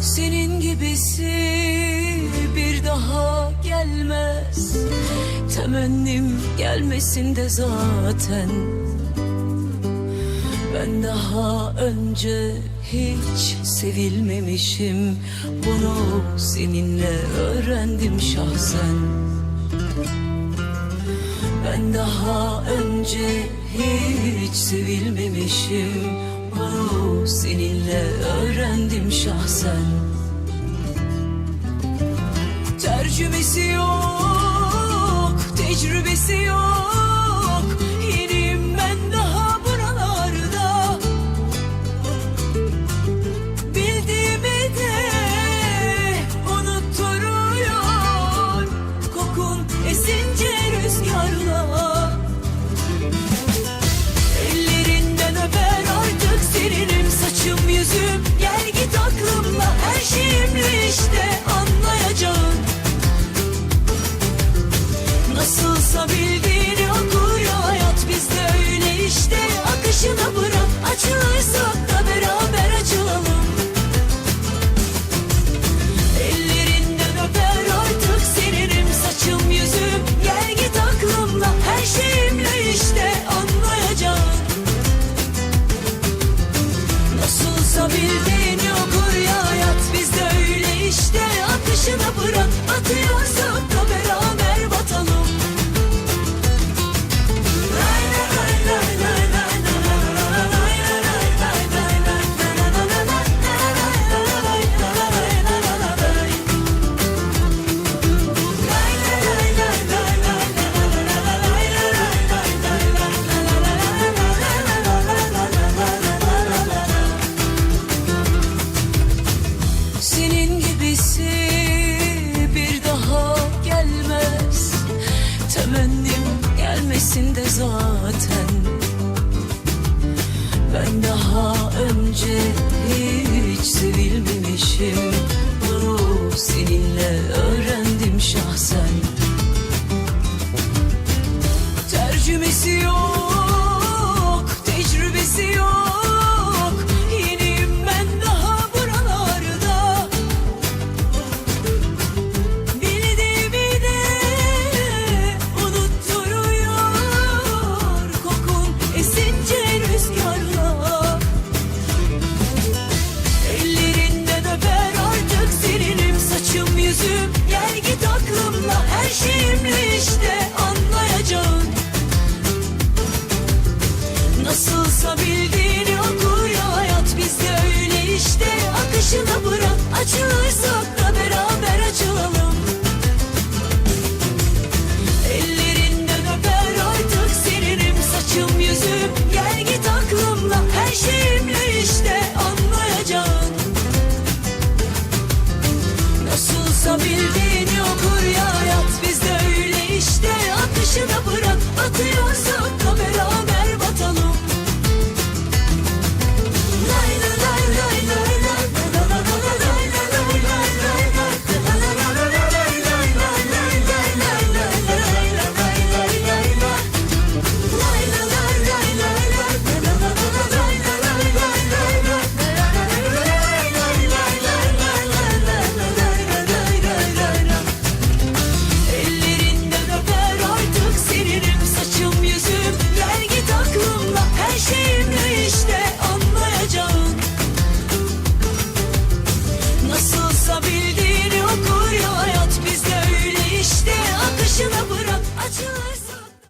Senin gibisi bir daha gelmez. Temennim gelmesin de zaten. Ben daha önce hiç sevilmemişim. Bunu seninle öğrendim şahsen. Ben daha önce hiç sevilmemişim. Seninle öğrendim şahsen. Tercümesi yok, tecrübesi yok. olsa bil Senin gibisi bir daha gelmez. Temennim gelmesin de zaten. Ben daha önce hiç sevilmemişim. Bunu seninle öğrendim şahsen.